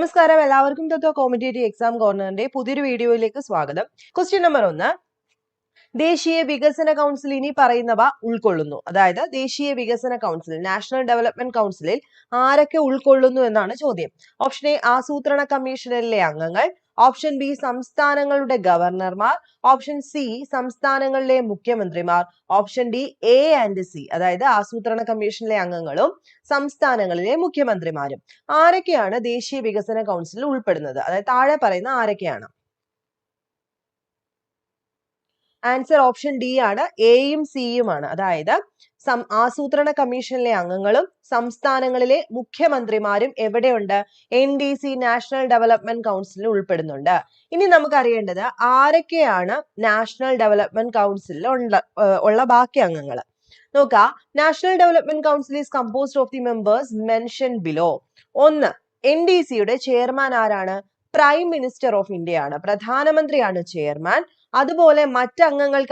നമസ്കാരം. എല്ലാവർക്കും തത്വ competitive exam കോർണറിന്റെ പുതിയൊരു വീഡിയോയിലേക്ക് സ്വാഗതം. ക്വസ്റ്റ്യൻ നമ്പർ ഒന്ന്. ദേശീയ വികസന കൗൺസിൽ ഇനി പറയുന്നവ ഉൾക്കൊള്ളുന്നു. അതായത് ദേശീയ വികസന കൗൺസിൽ നാഷണൽ ഡെവലപ്മെന്റ് കൗൺസിലിൽ ആരൊക്കെ ഉൾക്കൊള്ളുന്നു എന്നാണ് ചോദ്യം. ഓപ്ഷൻ എ ആസൂത്രണ കമ്മീഷനിലെ അംഗങ്ങൾ ഓപ്ഷൻ ബി സംസ്ഥാനങ്ങളുടെ ഗവർണർമാർ. ഓപ്ഷൻ സി സംസ്ഥാനങ്ങളിലെ മുഖ്യമന്ത്രിമാർ. Option D A and C അതായത് ആസൂത്രണ കമ്മീഷനിലെ അംഗങ്ങളും സംസ്ഥാനങ്ങളിലെ മുഖ്യമന്ത്രിമാരും. ആരൊക്കെയാണ് ദേശീയ വികസന കൗൺസിലിൽ ഉൾപ്പെടുന്നത്? അതായത് താഴെ പറയുന്ന ആരൊക്കെയാണ്? ആൻസർ ഓപ്ഷൻ ഡി ആണ്. എയും സിയുമാണ് അതായത് ആസൂത്രണ കമ്മീഷനിലെ അംഗങ്ങളും സംസ്ഥാനങ്ങളിലെ മുഖ്യമന്ത്രിമാരും എവിടെയുണ്ട്? N D C national development കൗൺസിലിൽ ഉൾപ്പെടുന്നുണ്ട്. ഇനി നമുക്ക് അറിയേണ്ടത് ആരൊക്കെയാണ് നാഷണൽ ഡെവലപ്മെന്റ് കൗൺസിലിൽ ഉള്ള ഉള്ള ബാക്കി അംഗങ്ങൾ നോക്കുക national development council is composed of the members mention below ഒന്ന് എൻ ഡി സിയുടെ ചെയർമാൻ ആരാണ്? പ്രൈം മിനിസ്റ്റർ ഓഫ് ഇന്ത്യ ആണ്. പ്രധാനമന്ത്രിയാണ് ചെയർമാൻ. അതുപോലെ മറ്റ്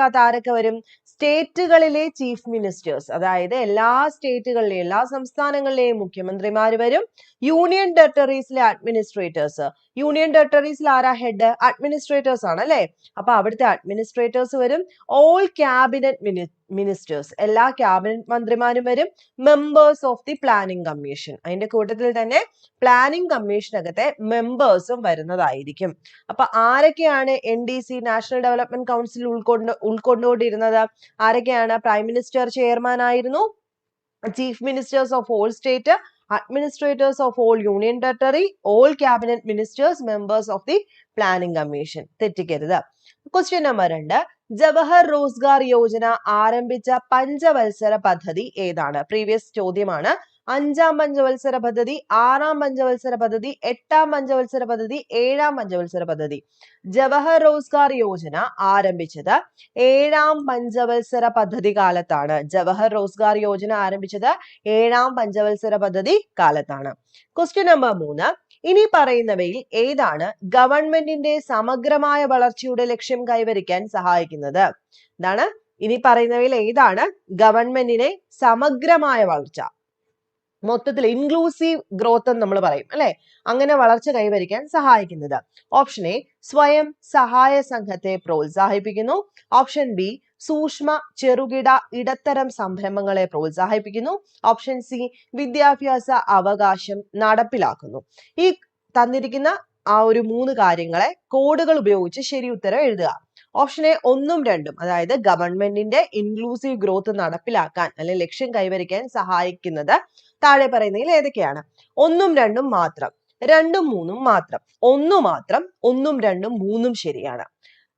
അത് ആരൊക്കെ വരും? സ്റ്റേറ്റുകളിലെ ചീഫ് മിനിസ്റ്റേഴ്സ് അതായത് എല്ലാ സ്റ്റേറ്റുകളിലെയും എല്ലാ സംസ്ഥാനങ്ങളിലെയും മുഖ്യമന്ത്രിമാർ വരും. യൂണിയൻ ടെറിട്ടറീസിലെ അഡ്മിനിസ്ട്രേറ്റേഴ്സ് യൂണിയൻ ടെറിട്ടറീസിൽ ആരാ ഹെഡ് അഡ്മിനിസ്ട്രേറ്റേഴ്സ് ആണ് അല്ലെ? അപ്പൊ അവിടുത്തെ അഡ്മിനിസ്ട്രേറ്റേഴ്സ് വരും. ഓൾ ക്യാബിനറ്റ് മിനിസ്റ്റേഴ്സ് എല്ലാ ക്യാബിനറ്റ് മന്ത്രിമാരും വരും. Members of the planning commission അതിന്റെ കൂട്ടത്തിൽ തന്നെ പ്ലാനിംഗ് കമ്മീഷനകത്തെ മെമ്പേഴ്സും വരുന്നതായിരിക്കും. അപ്പൊ ആരൊക്കെയാണ് N D C national development council ഉൾക്കൊണ്ട് ഉൾക്കൊണ്ടുകൊണ്ടിരുന്നത്? ആരൊക്കെയാണ്? പ്രൈം മിനിസ്റ്റർ ചെയർമാൻ ആയിരുന്നു. Chief ministers of all state administrators of all union territory all cabinet ministers members of the planning commission തെറ്റിക്കരുത്. Question number രണ്ട്. ജവഹർ റോസ്ഗാർ യോജന ആരംഭിച്ച പഞ്ചവത്സര പദ്ധതി ഏതാണ്? പ്രീവിയസ് ചോദ്യമാണ്. അഞ്ചാം പഞ്ചവത്സര പദ്ധതി ആറാം പഞ്ചവത്സര പദ്ധതി എട്ടാം പഞ്ചവത്സര പദ്ധതി ഏഴാം പഞ്ചവത്സര പദ്ധതി. ജവഹർ റോസ്ഗാർ യോജന ആരംഭിച്ചത് ഏഴാം പഞ്ചവത്സര പദ്ധതി കാലത്താണ്. ജവഹർ റോസ്ഗാർ യോജന ആരംഭിച്ചത് ഏഴാം പഞ്ചവത്സര പദ്ധതി കാലത്താണ്. ക്വസ്റ്റ്യൻ നമ്പർ മൂന്ന്. ഇനി പറയുന്നവയിൽ ഏതാണ് ഗവൺമെന്റിന്റെ സമഗ്രമായ വളർച്ചയുടെ ലക്ഷ്യം കൈവരിക്കാൻ സഹായിക്കുന്നത്? എന്താണ് ഇനി പറയുന്നവയിൽ ഏതാണ് ഗവൺമെന്റിനെ സമഗ്രമായ വളർച്ച? മൊത്തത്തിൽ ഇൻക്ലൂസീവ് ഗ്രോത്ത് എന്ന് നമ്മൾ പറയും അല്ലെ? അങ്ങനെ വളർച്ച കൈവരിക്കാൻ സഹായിക്കുന്നത്. ഓപ്ഷൻ എ സ്വയം സഹായ സംഘത്തെ പ്രോത്സാഹിപ്പിക്കുന്നു. ഓപ്ഷൻ ബി സൂക്ഷ്മ ചെറുകിട ഇടത്തരം സംരംഭങ്ങളെ പ്രോത്സാഹിപ്പിക്കുന്നു. ഓപ്ഷൻ സി വിദ്യാഭ്യാസ അവകാശം നടപ്പിലാക്കുന്നു. ഈ തന്നിരിക്കുന്ന ആ ഒരു മൂന്ന് കാര്യങ്ങളെ കോഡുകൾ ഉപയോഗിച്ച് ശരി ഉത്തരം എഴുതുക. ഓപ്ഷൻ എ ഒന്നും രണ്ടും അതായത് ഗവൺമെന്റിന്റെ ഇൻക്ലൂസീവ് ഗ്രോത്ത് നടപ്പിലാക്കാൻ അല്ലെങ്കിൽ ലക്ഷ്യം കൈവരിക്കാൻ സഹായിക്കുന്നത് താഴെ പറയുന്നതിൽ ഏതൊക്കെയാണ്? ഒന്നും രണ്ടും മാത്രം രണ്ടും മൂന്നും മാത്രം. ഒന്നു മാത്രം ഒന്നും രണ്ടും മൂന്നും ശരിയാണ്.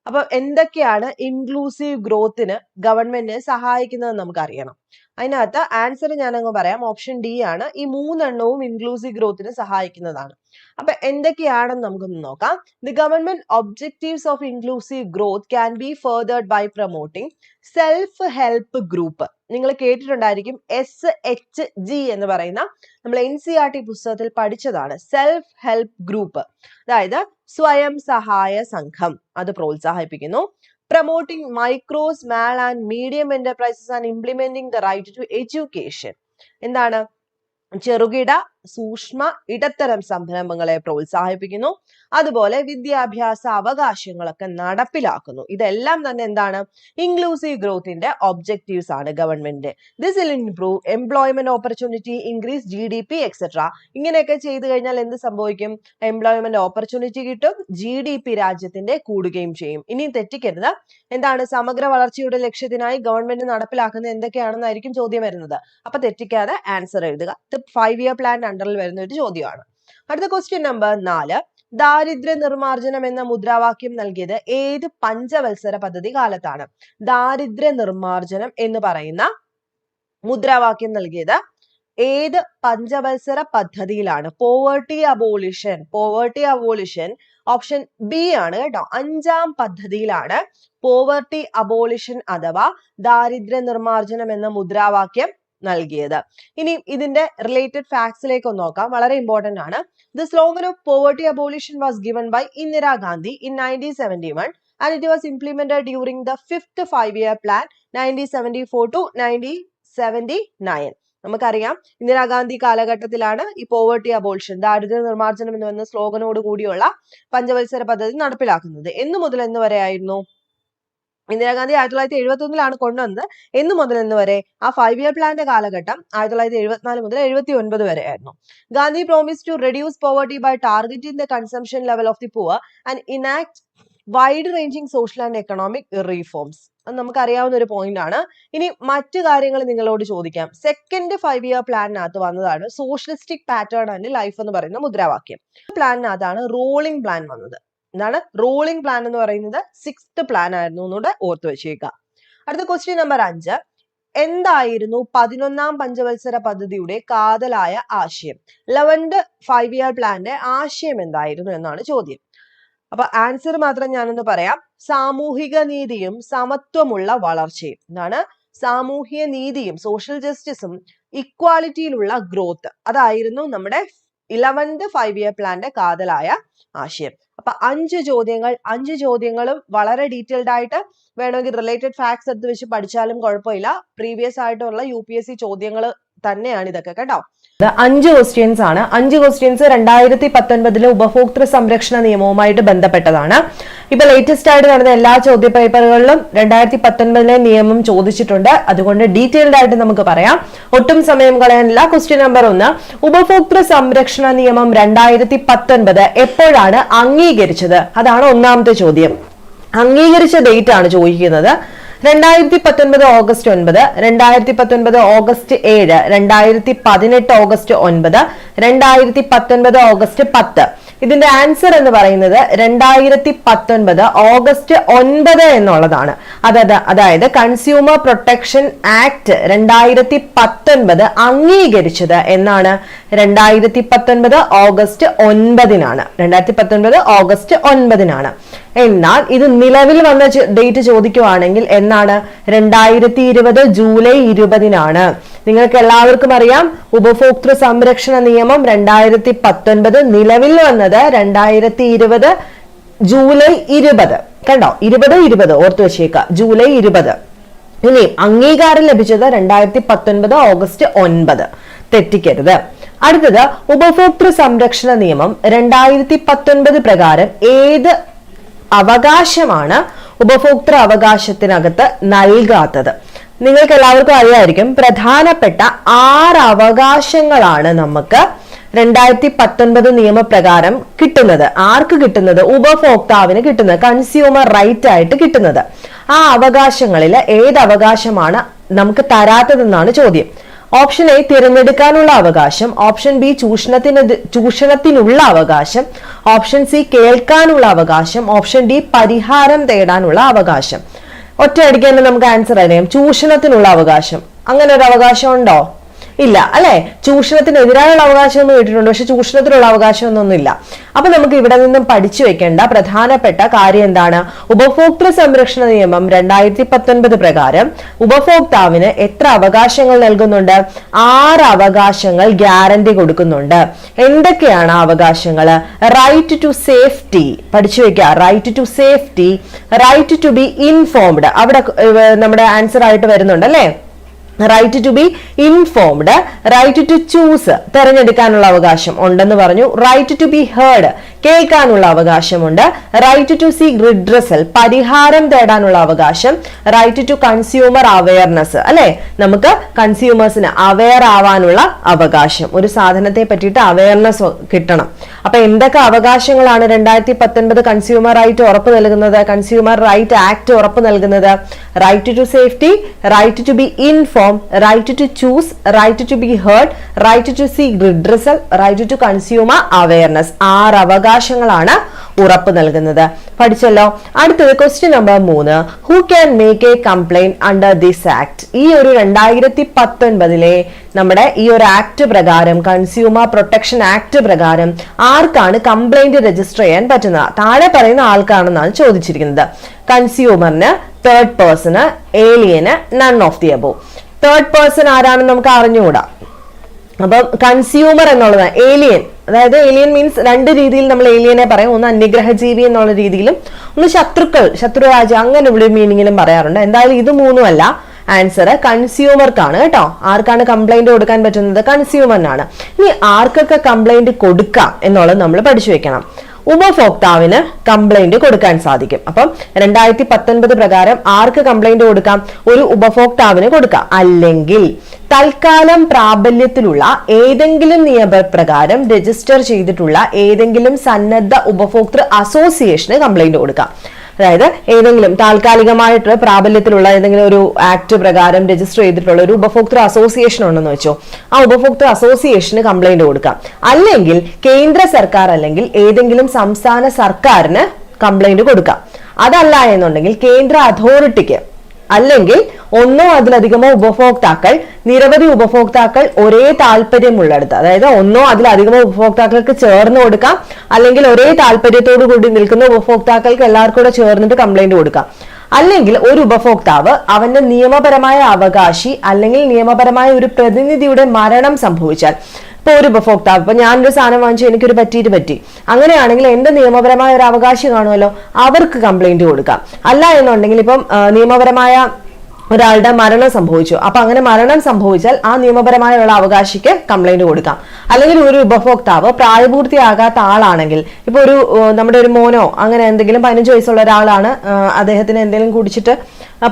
അപ്പൊ എന്തൊക്കെയാണ് ഇൻക്ലൂസീവ് ഗ്രോത്തിന് ഗവൺമെന്റ് സഹായിക്കുന്നത് നമുക്ക് അറിയണം അതിനകത്ത് ആൻസർ ഞാൻ അങ്ങ് പറയാം. ഓപ്ഷൻ ഡി ആണ്. ഈ മൂന്നെണ്ണവും ഇൻക്ലൂസീവ് ഗ്രോത്തിന് സഹായിക്കുന്നതാണ്. അപ്പൊ എന്തൊക്കെയാണെന്ന് നമുക്കൊന്ന് നോക്കാം. The government objectives of inclusive growth can be furthered by promoting self help group നിങ്ങൾ കേട്ടിട്ടുണ്ടായിരിക്കും എസ് എച്ച് ജി എന്ന് പറയുന്ന നമ്മൾ എൻ സി ആർ ടി പുസ്തകത്തിൽ പഠിച്ചതാണ് സെൽഫ് ഹെൽപ്പ് ഗ്രൂപ്പ് അതായത് സ്വയം സഹായ സംഘം. അത് പ്രോത്സാഹിപ്പിക്കുന്നു. Promoting micro small and medium enterprises and implementing the right to education എന്താണ്? ചെറുകിട സൂക്ഷ്മ ഇടത്തരം സംരംഭങ്ങളെ പ്രോത്സാഹിപ്പിക്കുന്നു. അതുപോലെ വിദ്യാഭ്യാസ അവകാശങ്ങളൊക്കെ നടപ്പിലാക്കുന്നു. ഇതെല്ലാം തന്നെ എന്താണ്? ഇൻക്ലൂസീവ് ഗ്രോത്തിന്റെ ഒബ്ജക്റ്റീവ്സ് ആണ് government this will improve employment opportunity increase G D P etcetera ഇങ്ങനെയൊക്കെ ചെയ്തു കഴിഞ്ഞാൽ എന്ത് സംഭവിക്കും? എംപ്ലോയ്മെന്റ് ഓപ്പർച്യൂണിറ്റി കിട്ടും ജി ഡി പി രാജ്യത്തിന്റെ കൂടുകയും ചെയ്യും. ഇനി തെറ്റിക്കരുത്. എന്താണ്? സമഗ്ര വളർച്ചയുടെ ലക്ഷ്യത്തിനായി ഗവൺമെന്റ് നടപ്പിലാക്കുന്നത് എന്തൊക്കെയാണെന്നായിരിക്കും ചോദ്യം വരുന്നത്. അപ്പൊ തെറ്റിക്കാതെ ആൻസർ എഴുതുക. ഫൈവ് ഇയർ പ്ലാൻ അണ്ടറിൽ വരുന്ന ഒരു ചോദ്യമാണ്. അടുത്ത ക്വസ്റ്റ്യൻ നമ്പർ നാല്. ദാരിദ്ര്യ നിർമ്മാർജനം എന്ന മുദ്രാവാക്യം നൽകിയത് ഏത് പഞ്ചവത്സര പദ്ധതി കാലത്താണ്? ദാരിദ്ര്യ നിർമ്മാർജനം എന്ന് പറയുന്ന മുദ്രാവാക്യം നൽകിയത് ഏത് പഞ്ചവത്സര പദ്ധതിയിലാണ്? Poverty abolition poverty abolition option B ആണ് കേട്ടോ. അഞ്ചാം പദ്ധതിയിലാണ് പോവർട്ടി അബോളിഷൻ അഥവാ ദാരിദ്ര്യ നിർമ്മാർജനം എന്ന മുദ്രാവാക്യം നൽകിയത്. ഇനി ഇതിന്റെ റിലേറ്റഡ് ഫാക്ട്സിലേക്ക് ഒന്ന് നോക്കാം. വളരെ ഇമ്പോർട്ടന്റ് ആണ്. The slogan of poverty abolition was given by Indira Gandhi in nineteen seventy one and it was implemented during the fifth five year plan nineteen seventy four to nineteen seventy nine നമുക്കറിയാം ഇന്ദിരാഗാന്ധി കാലഘട്ടത്തിലാണ് ഈ poverty അബോൾഷൻ ദാരിദ്ര്യ നിർമ്മാർജനം എന്ന് പറയുന്ന സ്ലോഗനോട് കൂടിയുള്ള പഞ്ചവത്സര പദ്ധതി നടപ്പിലാക്കുന്നത്. എന്നു മുതൽ എന്ന് വരെ ആയിരുന്നു? ഇന്ദിരാഗാന്ധി ആയിരത്തി തൊള്ളായിരത്തി എഴുപത്തി ഒന്നിലാണ് കൊണ്ടുവന്നത്. എന്ന് മുതൽ എന്ന് വരെ ആ ഫൈവ് ഇയർ പ്ലാന്റെ കാലഘട്ടം ആയിരത്തി തൊള്ളായിരത്തി എഴുപത്തിനാല് മുതൽ എഴുപത്തി ഒൻപത് വരെ ആയിരുന്നു. Gandhi promise to reduce poverty by targeting the consumption level of the poor and enact wide ranging social and economic reforms അത് നമുക്ക് അറിയാവുന്ന ഒരു പോയിന്റ് ആണ്. ഇനി മറ്റു കാര്യങ്ങൾ നിങ്ങളോട് ചോദിക്കാം. സെക്കൻഡ് ഫൈവ് ഇയർ പ്ലാനിനകത്ത് വന്നതാണ് സോഷ്യലിസ്റ്റിക് പാറ്റേൺ ആൻഡ് ലൈഫ് എന്ന് പറയുന്ന മുദ്രാവാക്യം. പ്ലാനിനകത്താണ് റോളിംഗ് പ്ലാൻ വന്നത്. എന്താണ്? റൂളിംഗ് പ്ലാൻ എന്ന് പറയുന്നത് സിക്സ്ത് പ്ലാൻ ആയിരുന്നു എന്നൂടെ ഓർത്തു വെച്ചേക്കുക അടുത്ത ക്വസ്റ്റ്യൻ നമ്പർ അഞ്ച്. എന്തായിരുന്നു പതിനൊന്നാം പഞ്ചവത്സര പദ്ധതിയുടെ കാതലായ ആശയം? ലെവൻത് ഫൈവ് ഇയർ പ്ലാന്റെ ആശയം എന്തായിരുന്നു എന്നാണ് ചോദ്യം. അപ്പൊ ആൻസർ മാത്രം ഞാനൊന്ന് പറയാം. സാമൂഹിക നീതിയും സമത്വമുള്ള വളർച്ചയും. എന്താണ്? സാമൂഹിക നീതിയും സോഷ്യൽ ജസ്റ്റിസും ഇക്വാലിറ്റിയിലുള്ള ഗ്രോത്ത് അതായിരുന്നു നമ്മുടെ ഇലവൻത് ഫൈവ് ഇയർ പ്ലാന്റെ കാതലായ ആശയം. അപ്പൊ അഞ്ച് ചോദ്യങ്ങൾ അഞ്ച് ചോദ്യങ്ങളും വളരെ ഡീറ്റെയിൽഡ് ആയിട്ട് വേണമെങ്കിൽ റിലേറ്റഡ് ഫാക്ട്സ് എടുത്ത് വെച്ച് പഠിച്ചാലും കുഴപ്പമില്ല. പ്രീവിയസ് ആയിട്ടുള്ള യു പി എസ് സി ചോദ്യങ്ങൾ തന്നെയാണ് ഇതൊക്കെ കേട്ടോ? അഞ്ച് ക്വസ്റ്റ്യൻസ് ആണ്. അഞ്ച് ക്വസ്റ്റ്യൻസ് രണ്ടായിരത്തി പത്തൊൻപതിലെ ഉപഭോക്തൃ സംരക്ഷണ നിയമവുമായിട്ട് ബന്ധപ്പെട്ടതാണ്. ഇപ്പൊ ലേറ്റസ്റ്റ് ആയിട്ട് നടന്ന എല്ലാ ചോദ്യ പേപ്പറുകളിലും രണ്ടായിരത്തി പത്തൊൻപതിലെ നിയമം ചോദിച്ചിട്ടുണ്ട്. അതുകൊണ്ട് ഡീറ്റെയിൽഡ് ആയിട്ട് നമുക്ക് പറയാം. ഒട്ടും സമയം കളയാനില്ല. ക്വസ്റ്റ്യൻ നമ്പർ ഒന്ന് ഉപഭോക്തൃ സംരക്ഷണ നിയമം രണ്ടായിരത്തി പത്തൊൻപത് എപ്പോഴാണ് അംഗീകരിച്ചത്? അതാണ് ഒന്നാമത്തെ ചോദ്യം. അംഗീകരിച്ച ഡേറ്റ് ആണ് ചോദിക്കുന്നത്. രണ്ടായിരത്തി പത്തൊൻപത് ഓഗസ്റ്റ് ഒൻപത് രണ്ടായിരത്തി പത്തൊൻപത് ഓഗസ്റ്റ് ഏഴ് രണ്ടായിരത്തി പതിനെട്ട് ഓഗസ്റ്റ് ഒൻപത് രണ്ടായിരത്തി പത്തൊൻപത് ഓഗസ്റ്റ് പത്ത്. ഇതിന്റെ ആൻസർ എന്ന് പറയുന്നത് രണ്ടായിരത്തി പത്തൊൻപത് ഓഗസ്റ്റ് ഒൻപത് എന്നുള്ളതാണ്. അതായത് അതായത് കൺസ്യൂമർ പ്രൊട്ടക്ഷൻ ആക്ട് രണ്ടായിരത്തി പത്തൊൻപത് അംഗീകരിച്ചത് എന്നാണ്. രണ്ടായിരത്തി പത്തൊൻപത് ഓഗസ്റ്റ് ഒൻപതിനാണ്. രണ്ടായിരത്തി പത്തൊൻപത് ഓഗസ്റ്റ് ഒൻപതിനാണ്. എന്നാൽ ഇത് നിലവിൽ വന്ന ഡേറ്റ് ചോദിക്കുവാണെങ്കിൽ എന്നാണ്? രണ്ടായിരത്തി ഇരുപത് ജൂലൈ ഇരുപതിനാണ്. നിങ്ങൾക്ക് എല്ലാവർക്കും അറിയാം ഉപഭോക്തൃ സംരക്ഷണ നിയമം രണ്ടായിരത്തി പത്തൊൻപത് നിലവിൽ വന്നത് രണ്ടായിരത്തി ഇരുപത് ജൂലൈ ഇരുപത്. കണ്ടോ? ഇരുപത് ഇരുപത്. ഓർത്തു വെച്ചേക്ക. ജൂലൈ ഇരുപത്. ഇനി അംഗീകാരം ലഭിച്ചത് രണ്ടായിരത്തി പത്തൊൻപത് ഓഗസ്റ്റ് ഒൻപത്. തെറ്റിക്കരുത്. അടുത്തത് ഉപഭോക്തൃ സംരക്ഷണ നിയമം രണ്ടായിരത്തി പത്തൊൻപത് പ്രകാരം ഏത് അവകാശമാണ് ഉപഭോക്തൃ അവകാശത്തിനകത്ത് നൽകാത്തത്. നിങ്ങൾക്ക് എല്ലാവർക്കും അറിയായിരിക്കും പ്രധാനപ്പെട്ട ആറ് അവകാശങ്ങളാണ് നമുക്ക് രണ്ടായിരത്തി പത്തൊൻപത് നിയമപ്രകാരം കിട്ടുന്നത്. ആർക്ക് കിട്ടുന്നത്? ഉപഭോക്താവിന് കിട്ടുന്നത്. കൺസ്യൂമർ റൈറ്റ് ആയിട്ട് കിട്ടുന്നത്. ആ അവകാശങ്ങളിൽ ഏത് അവകാശമാണ് നമുക്ക് തരാത്തതെന്നാണ് ചോദ്യം. ഓപ്ഷൻ എ തിരഞ്ഞെടുക്കാനുള്ള അവകാശം ഓപ്ഷൻ ബി ചൂഷണത്തിന് ചൂഷണത്തിനുള്ള അവകാശം ഓപ്ഷൻ സി കേൾക്കാനുള്ള അവകാശം ഓപ്ഷൻ ഡി പരിഹാരം തേടാനുള്ള അവകാശം. ഒറ്റയടിക്ക് തന്നെ നമുക്ക് ആൻസർ അറിയാം. ചൂഷണത്തിനുള്ള അവകാശം. അങ്ങനെ ഒരു അവകാശം ഉണ്ടോ? ഇല്ല അല്ലെ? ചൂഷണത്തിനെതിരായുള്ള അവകാശം ഒന്നും കേട്ടിട്ടുണ്ട് പക്ഷെ ചൂഷണത്തിനുള്ള അവകാശം ഒന്നൊന്നും ഇല്ല അപ്പൊ നമുക്ക് ഇവിടെ നിന്നും പഠിച്ചു വെക്കേണ്ട പ്രധാനപ്പെട്ട കാര്യം എന്താണ്? ഉപഭോക്തൃ സംരക്ഷണ നിയമം രണ്ടായിരത്തി പത്തൊൻപത് പ്രകാരം ഉപഭോക്താവിന് എത്ര അവകാശങ്ങൾ നൽകുന്നുണ്ട്? ആറ് അവകാശങ്ങൾ ഗ്യാരണ്ടി കൊടുക്കുന്നുണ്ട്. എന്തൊക്കെയാണ് അവകാശങ്ങൾ? റൈറ്റ് ടു സേഫ്റ്റി പഠിച്ചു വെക്കുക right to safety right to be informed അവിടെ നമ്മുടെ ആൻസർ ആയിട്ട് വരുന്നുണ്ട് അല്ലേ? Right to be informed right to choose തെരഞ്ഞെടുക്കാനുള്ള അവകാശം ഉണ്ടെന്ന് പറഞ്ഞു. റൈറ്റ് ടു ബി ഹേർഡ് കേൾക്കാനുള്ള അവകാശമുണ്ട് റൈറ്റ് ടു സീ റിഡ്രസൽ പരിഹാരം തേടാനുള്ള അവകാശം. റൈറ്റ് ടു കൺസ്യൂമർ അവയർനെസ് അല്ലെ? നമുക്ക് കൺസ്യൂമേഴ്സിന് അവയർ ആവാനുള്ള അവകാശം. ഒരു സാധനത്തെ പറ്റിയിട്ട് അവയർനെസ് കിട്ടണം. അപ്പൊ എന്തൊക്കെ അവകാശങ്ങളാണ് രണ്ടായിരത്തി പത്തൊൻപത് കൺസ്യൂമർ റൈറ്റ് ഉറപ്പ് നൽകുന്നത്? കൺസ്യൂമർ റൈറ്റ് ആക്ട് ഉറപ്പ് നൽകുന്നത്? Right to safety right to be inform right to choose right to be heard right to see redressal right to consumer awareness ആറ് അവകാശങ്ങളാണ് ഉറപ്പ് നൽകുന്നത്. പഠിച്ചല്ലോ. അടുത്തത് ക്വസ്റ്റ്യൻ നമ്പർ മൂന്ന്. Who can make a complaint under this act ഈ ഒരു രണ്ടായിരത്തി പത്തൊൻപതിലെ നമ്മുടെ ഈ ഒരു ആക്ട് പ്രകാരം കൺസ്യൂമർ പ്രൊട്ടക്ഷൻ ആക്ട് പ്രകാരം ആർക്കാണ് കംപ്ലൈന്റ് രജിസ്റ്റർ ചെയ്യാൻ പറ്റുന്നത്? താഴെ പറയുന്ന ആൾക്കാണെന്നാണ് ചോദിച്ചിരിക്കുന്നത്. കൺസ്യൂമറിന് തേർഡ് പേഴ്സണ് ഏലിയന് none of the above third person ആരാണെന്ന് നമുക്ക് അറിഞ്ഞുകൂടാ? അപ്പം കൺസ്യൂമർ എന്നുള്ളത് ഏലിയൻ അതായത് ഏലിയൻ മീൻസ് രണ്ട് രീതിയിൽ നമ്മൾ ഏലിയനെ പറയും. ഒന്ന് അന്യഗ്രഹജീവി എന്നുള്ള രീതിയിലും ഒന്ന് ശത്രുക്കൾ ശത്രുരാജ അങ്ങനെ ഉള്ള മീനിങ്ങിലും പറയാറുണ്ട്. എന്തായാലും ഇത് മൂന്നുമല്ല. ആൻസർ കൺസ്യൂമർക്കാണ് കേട്ടോ. ആർക്കാണ് കംപ്ലൈന്റ് കൊടുക്കാൻ പറ്റുന്നത്? കൺസ്യൂമറിനാണ് ഇനി ആർക്കൊക്കെ കംപ്ലൈന്റ് കൊടുക്കാം എന്നുള്ളത് നമ്മൾ പഠിച്ചു വെക്കണം. ഉപഭോക്താവിന് കംപ്ലൈന്റ് കൊടുക്കാൻ സാധിക്കും. അപ്പം രണ്ടായിരത്തി പത്തൊൻപത് പ്രകാരം ആർക്ക് കംപ്ലൈന്റ് കൊടുക്കാം? ഒരു ഉപഭോക്താവിന് കൊടുക്കാം. അല്ലെങ്കിൽ തൽക്കാലം പ്രാബല്യത്തിലുള്ള ഏതെങ്കിലും നിയമപ്രകാരം രജിസ്റ്റർ ചെയ്തിട്ടുള്ള ഏതെങ്കിലും സന്നദ്ധ ഉപഭോക്തൃ അസോസിയേഷന് കംപ്ലൈന്റ് കൊടുക്കാം. അതായത് ഏതെങ്കിലും താൽക്കാലികമായിട്ട് പ്രാബല്യത്തിലുള്ള ഏതെങ്കിലും ഒരു ആക്ട് പ്രകാരം രജിസ്റ്റർ ചെയ്തിട്ടുള്ള ഒരു ഉപഭോക്തൃ അസോസിയേഷൻ ഉണ്ടെന്ന് വെച്ചോ ആ ഉപഭോക്തൃ അസോസിയേഷന് കംപ്ലൈന്റ് കൊടുക്കാം. അല്ലെങ്കിൽ കേന്ദ്ര സർക്കാർ അല്ലെങ്കിൽ ഏതെങ്കിലും സംസ്ഥാന സർക്കാരിന് കംപ്ലൈന്റ് കൊടുക്കാം. അതല്ല എന്നുണ്ടെങ്കിൽ കേന്ദ്ര അതോറിറ്റിക്ക് അല്ലെങ്കിൽ ഒന്നോ അതിലധികമോ ഉപഭോക്താക്കൾ നിരവധി ഉപഭോക്താക്കൾ ഒരേ താല്പര്യമുള്ളിടത്ത് അതായത് ഒന്നോ അതിലധികമോ ഉപഭോക്താക്കൾക്ക് ചേർന്ന് കൊടുക്കാം അല്ലെങ്കിൽ ഒരേ താല്പര്യത്തോടു കൂടി നിൽക്കുന്ന ഉപഭോക്താക്കൾക്ക് എല്ലാവർക്കും കൂടെ ചേർന്നിട്ട് കംപ്ലൈന്റ് കൊടുക്കാം. അല്ലെങ്കിൽ ഒരു ഉപഭോക്താവ് അവന്റെ നിയമപരമായ അവകാശി അല്ലെങ്കിൽ നിയമപരമായ ഒരു പ്രതിനിധിയുടെ മരണം സംഭവിച്ചാൽ ഇപ്പൊ ഒരു ഉപഭോക്താവ് ഇപ്പൊ ഞാനൊരു സാധനം വാങ്ങിച്ചു എനിക്കൊരു പറ്റിയിട്ട് പറ്റി. അങ്ങനെയാണെങ്കിൽ എന്റെ നിയമപരമായ ഒരു അവകാശം കാണുമല്ലോ അവർക്ക് കംപ്ലൈന്റ് കൊടുക്കാം. അല്ല എന്നുണ്ടെങ്കിൽ ഇപ്പം നിയമപരമായ ഒരാളുടെ മരണം സംഭവിച്ചു. അപ്പൊ അങ്ങനെ മരണം സംഭവിച്ചാൽ ആ നിയമപരമായുള്ള അവകാശിക്ക് കംപ്ലൈന്റ് കൊടുക്കാം. അല്ലെങ്കിൽ ഒരു ഉപഭോക്താവ് പ്രായപൂർത്തിയാകാത്ത ആളാണെങ്കിൽ ഇപ്പൊ ഒരു നമ്മുടെ ഒരു മോനോ അങ്ങനെ എന്തെങ്കിലും പതിനഞ്ച് വയസ്സുള്ള ഒരാളാണ് അദ്ദേഹത്തിന് എന്തെങ്കിലും കുടിച്ചിട്ട്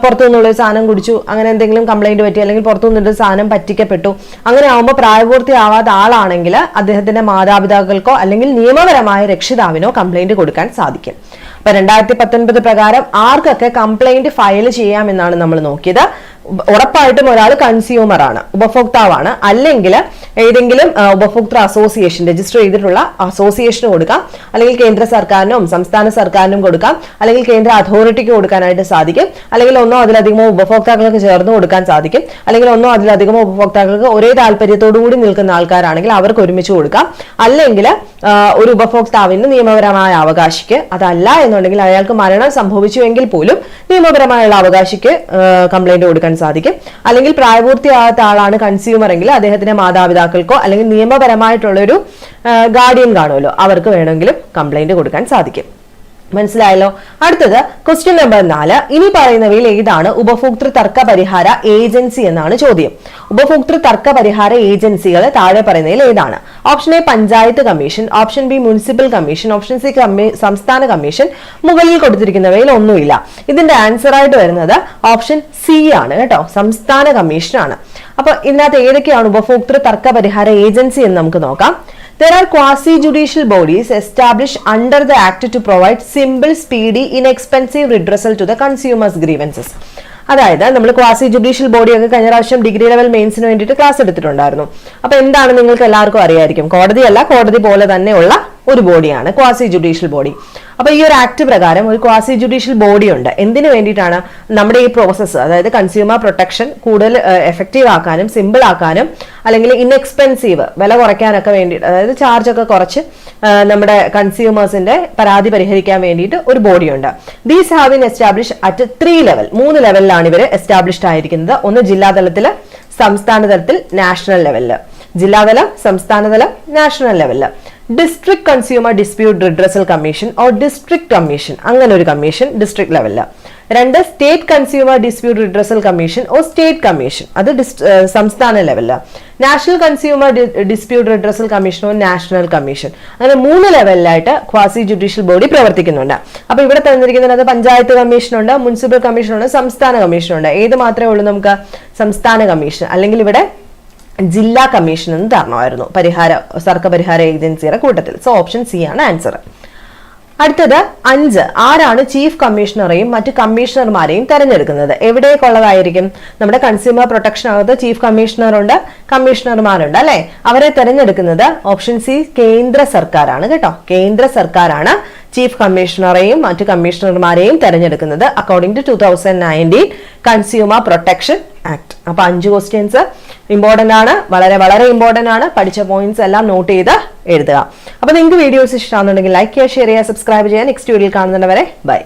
പുറത്തു നിന്നുള്ള ഒരു സാധനം കുടിച്ചു അങ്ങനെ എന്തെങ്കിലും കംപ്ലൈന്റ് പറ്റി അല്ലെങ്കിൽ പുറത്തു നിന്നൊരു സാധനം പറ്റിക്കപ്പെട്ടു അങ്ങനെ ആവുമ്പോൾ പ്രായപൂർത്തിയാവാത്ത ആളാണെങ്കിൽ അദ്ദേഹത്തിന്റെ മാതാപിതാക്കൾക്കോ അല്ലെങ്കിൽ നിയമപരമായ രക്ഷിതാവിനോ കംപ്ലൈന്റ് കൊടുക്കാൻ സാധിക്കും. അപ്പൊ രണ്ടായിരത്തി പത്തൊൻപത് പ്രകാരം ആർക്കൊക്കെ കംപ്ലൈന്റ് ഫയൽ ചെയ്യാമെന്നാണ് നമ്മൾ നോക്കിയത്. ഉറപ്പായിട്ടും ഒരാൾ കൺസ്യൂമർ ആണ് ഉപഭോക്താവാണ്. അല്ലെങ്കിൽ ഏതെങ്കിലും ഉപഭോക്തൃ അസോസിയേഷൻ രജിസ്റ്റർ ചെയ്തിട്ടുള്ള അസോസിയേഷന് കൊടുക്കാം. അല്ലെങ്കിൽ കേന്ദ്ര സർക്കാരിനും സംസ്ഥാന സർക്കാരിനും കൊടുക്കാം. അല്ലെങ്കിൽ കേന്ദ്ര അതോറിറ്റിക്ക് കൊടുക്കാനായിട്ട് സാധിക്കും. അല്ലെങ്കിൽ ഒന്നോ അതിലധികമോ ഉപഭോക്താക്കൾക്ക് ചേർന്ന് കൊടുക്കാൻ സാധിക്കും. അല്ലെങ്കിൽ ഒന്നോ അതിലധികമോ ഉപഭോക്താക്കൾക്ക് ഒരേ താല്പര്യത്തോടു കൂടി നിൽക്കുന്ന ആൾക്കാരാണെങ്കിൽ അവർക്ക് ഒരുമിച്ച് കൊടുക്കാം. അല്ലെങ്കിൽ ഒരു ഉപഭോക്താവിന് നിയമപരമായ അവകാശിക്ക് അതല്ല എന്നുണ്ടെങ്കിൽ അയാൾക്ക് മരണം സംഭവിച്ചുവെങ്കിൽ പോലും നിയമപരമായുള്ള അവകാശിക്ക് കംപ്ലൈന്റ് കൊടുക്കാൻ സാധിക്കും. അല്ലെങ്കിൽ പ്രായപൂർത്തിയാകാത്ത ആളാണ് കൺസ്യൂമർ എങ്കിൽ അദ്ദേഹത്തിന്റെ മാതാപിതാക്കൾക്കോ അല്ലെങ്കിൽ നിയമപരമായിട്ടുള്ള ഒരു ഗാർഡിയൻ കാണുമല്ലോ. അവർക്ക് വേണമെങ്കിലും കംപ്ലൈന്റ് കൊടുക്കാൻ സാധിക്കും. മനസ്സിലായല്ലോ? അടുത്തത് ക്വസ്റ്റ്യൻ നമ്പർ നാല്. ഇനി പറയുന്നവയിൽ ഏതാണ് ഉപഭോക്തൃ തർക്ക പരിഹാര ഏജൻസി എന്നാണ് ചോദ്യം. ഉപഭോക്തൃ തർക്ക പരിഹാര ഏജൻസികൾ താഴെ പറയുന്നതിൽ ഏതാണ്? Option A panchayat commission. Option B municipal commission. Option C സംസ്ഥാന കമ്മീഷൻ. മുകളിൽ കൊടുത്തിരിക്കുന്നവയിൽ ഒന്നുമില്ല. ഇതിന്റെ ആൻസർ ആയിട്ട് വരുന്നത് ഓപ്ഷൻ സി ആണ് കേട്ടോ. സംസ്ഥാന കമ്മീഷനാണ്. അപ്പൊ ഇതിനകത്ത് ഏതൊക്കെയാണ് ഉപഭോക്തൃ തർക്ക പരിഹാര ഏജൻസി എന്ന് നമുക്ക് നോക്കാം. There are quasi-judicial bodies established under the Act to provide simple, speedy, inexpensive redressal to the consumers' grievances. അതായത് നമ്മൾ ക്വാസി ജുഡീഷ്യൽ ബോഡി ഒക്കെ കഴിഞ്ഞ പ്രാവശ്യം ഡിഗ്രി ലെവൽ മെയിൻസിന് വേണ്ടിയിട്ട് ക്ലാസ് എടുത്തിട്ടുണ്ടായിരുന്നു. അപ്പൊ എന്താണ് നിങ്ങൾക്ക് എല്ലാവർക്കും അറിയായിരിക്കും? കോടതിയല്ല കോടതി പോലെ തന്നെയുള്ള ഒരു ബോഡിയാണ് ക്വാസി ജുഡീഷ്യൽ ബോഡി അപ്പൊ ഈ ഒരു ആക്ട് പ്രകാരം ഒരു ക്വാസി ജുഡീഷ്യൽ ഉണ്ട്. എന്തിനു വേണ്ടിയിട്ടാണ് നമ്മുടെ ഈ പ്രോസസ്സ് അതായത് കൺസ്യൂമർ പ്രൊട്ടക്ഷൻ കൂടുതൽ എഫക്റ്റീവ് ആക്കാനും സിമ്പിൾ ആക്കാനും അല്ലെങ്കിൽ ഇൻഎക്സ്പെൻസീവ് വില കുറയ്ക്കാനൊക്കെ വേണ്ടിയിട്ട് അതായത് ചാർജ് ഒക്കെ കുറച്ച് നമ്മുടെ കൺസ്യൂമേഴ്സിന്റെ പരാതി പരിഹരിക്കാൻ വേണ്ടിയിട്ട് ഒരു ബോഡി ഉണ്ട്. These have in establish at three level മൂന്ന് ലെവലിലാണ് ഇവർ എസ്റ്റാബ്ലിഷ്ഡ് ആയിരിക്കുന്നത്. ഒന്ന് ജില്ലാ തലത്തിൽ സംസ്ഥാന തലത്തിൽ നാഷണൽ ലെവലിൽ ജില്ലാതലം സംസ്ഥാനതലം നാഷണൽ ലെവലിൽ district consumer dispute redressal commission or district commission അങ്ങനെ ഒരു കമ്മീഷൻ ഡിസ്ട്രിക്ട് ലെവലിൽ രണ്ട് state consumer dispute redressal commission or state commission അത് സംസ്ഥാന ലെവലിൽ national consumer dispute redressal commission or national commission അങ്ങനെ മൂന്ന് ലെവലിലായിട്ട് ക്വാസി ജുഡീഷ്യൽ ബോഡി പ്രവർത്തിക്കുന്നുണ്ട്. അപ്പൊ ഇവിടെ തന്നിരിക്കുന്നത് പഞ്ചായത്ത് കമ്മീഷനുണ്ട് മുനിസിപ്പൽ കമ്മീഷനുണ്ട് സംസ്ഥാന കമ്മീഷനുണ്ട് ഏത് മാത്രമേ ഉള്ളൂ നമുക്ക്? സംസ്ഥാന കമ്മീഷൻ അല്ലെങ്കിൽ ഇവിടെ ജില്ലാ കമ്മീഷൻ എന്ന് തരണമായിരുന്നു പരിഹാര സർക്കാർ പരിഹാര ഏജൻസിയുടെ കൂട്ടത്തിൽ. സോ ഓപ്ഷൻ സി ആണ് ആൻസർ അടുത്തത് അഞ്ച്. ആരാണ് ചീഫ് കമ്മീഷണറെയും മറ്റ് കമ്മീഷണർമാരെയും തെരഞ്ഞെടുക്കുന്നത്? എവിടേക്കുള്ളതായിരിക്കും നമ്മുടെ കൺസ്യൂമർ പ്രൊട്ടക്ഷൻ അകത്ത് ചീഫ് കമ്മീഷണറുണ്ട് കമ്മീഷണർമാരുണ്ട് അല്ലെ? അവരെ തെരഞ്ഞെടുക്കുന്നത് ഓപ്ഷൻ സി കേന്ദ്ര സർക്കാരാണ് കേട്ടോ. കേന്ദ്ര സർക്കാരാണ് ചീഫ് കമ്മീഷണറെയും മറ്റ് കമ്മീഷണർമാരെയും തെരഞ്ഞെടുക്കുന്നത് according to two thousand nineteen consumer protection act അപ്പൊ അഞ്ച് ക്വസ്റ്റ്യൻസ് ഇമ്പോർട്ടന്റ് ആണ്. വളരെ വളരെ ഇമ്പോർട്ടന്റ് ആണ്. പഠിച്ച പോയിന്റ്സ് എല്ലാം നോട്ട് ചെയ്ത് എഴുതുക. അപ്പോൾ നിങ്ങൾക്ക് വീഡിയോസ് ഇഷ്ടമാണെന്നുണ്ടെങ്കിൽ ലൈക്ക് ചെയ്യുക ഷെയർ ചെയ്യുക സബ്സ്ക്രൈബ് ചെയ്യുക. നെക്സ്റ്റ് വീഡിയോയിൽ കാണുന്നവരെ ബൈ